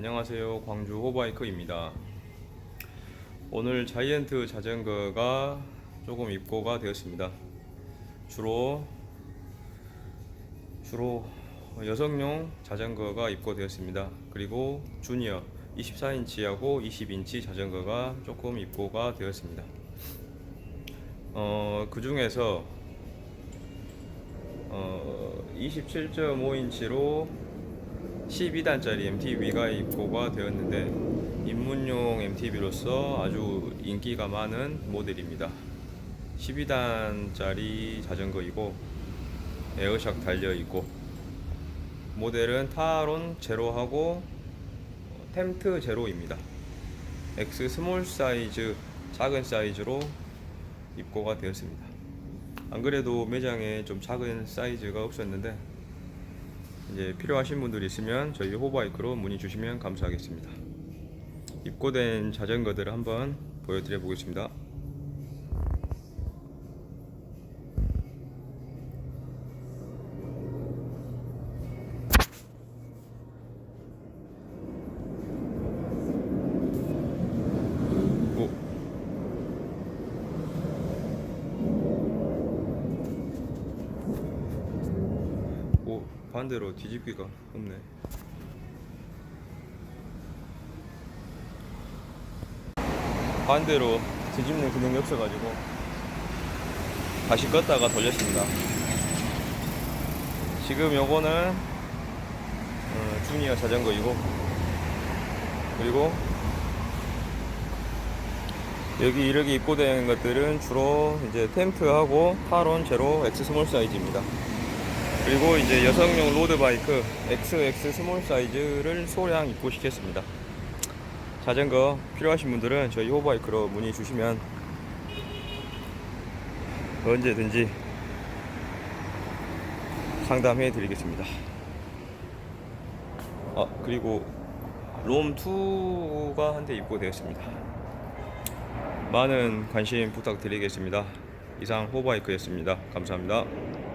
안녕하세요. 광주 호바이크입니다. 오늘 자이언트 자전거가 조금 입고가 되었습니다. 주로 주로 여성용 자전거가 입고되었습니다. 그리고 주니어 24인치하고 20인치 자전거가 조금 입고가 되었습니다. 어, 그 중에서 어, 27.5인치로 12단짜리 MTB가 입고가 되었는데 입문용 MTB로서 아주 인기가 많은 모델입니다. 12단짜리 자전거이고 에어샥 달려 있고 모델은 타론 제로하고 템트 제로입니다. X 스몰 사이즈 작은 사이즈로 입고가 되었습니다. 안 그래도 매장에 좀 작은 사이즈가 없었는데 이제 필요하신 분들 있으면 저희 호바이크로 문의 주시면 감사하겠습니다. 입고된 자전거들을 한번 보여드려 보겠습니다. 오. 오 반대로 뒤집기가 없네. 반대로 뒤집는 기능이 없어가지고 다시 껐다가 돌렸습니다. 지금 요거는 어, 주니어 자전거이고 그리고 여기 이렇게 입고된 것들은 주로 이제 텐트하고 타론 제로 X 스몰 사이즈입니다. 그리고 이제 여성용 로드바이크 XX 스몰 사이즈를 소량 입고시켰습니다. 자전거 필요하신 분들은 저희 호바이크로 문의 주시면 언제든지 상담해 드리겠습니다. 아, 그리고 롬2가 한 대 입고되었습니다. 많은 관심 부탁드리겠습니다. 이상 호바이크였습니다. 감사합니다.